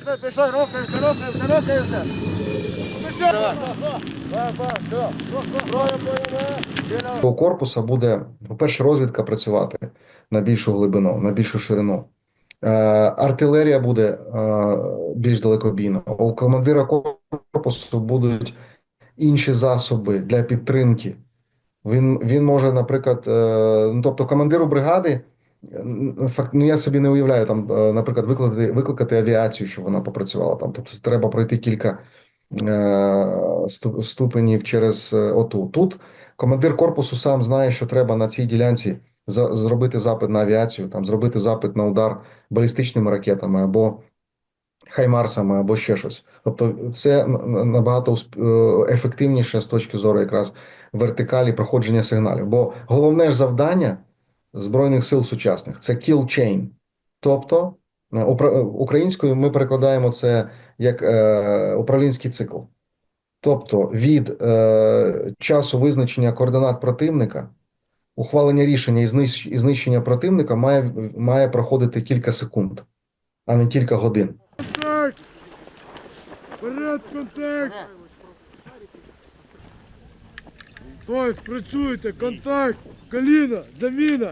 Пішли, рухаємося, рухаємося, рухаємося. Того корпуса буде, по-перше, розвідка працювати на більшу глибину, на більшу ширину. Е, артилерія буде е, більш далекобійна. У командира корпусу будуть інші засоби для підтримки. Він, він може, наприклад, е, ну, тобто командиру бригади, факт, ну я собі не уявляю, там, е, наприклад, викликати, викликати авіацію, щоб вона попрацювала там. Тобто треба пройти кілька е, ступенів через е, оту. Тут командир корпусу сам знає, що треба на цій ділянці за, зробити запит на авіацію, там зробити запит на удар балістичними ракетами або хаймарсами, або ще щось. Тобто, це на- на- набагато е, ефективніше з точки зору якраз вертикалі проходження сигналів. Бо головне ж завдання збройних сил сучасних це kill chain. Тобто е, упра- українською ми перекладаємо це як е, управлінський цикл. Тобто від е, часу визначення координат противника, ухвалення рішення і знищення противника має, має проходити кілька секунд, а не кілька годин. Контакт! Вперед, контакт! Тобто, працюйте, контакт, коліна, заміна.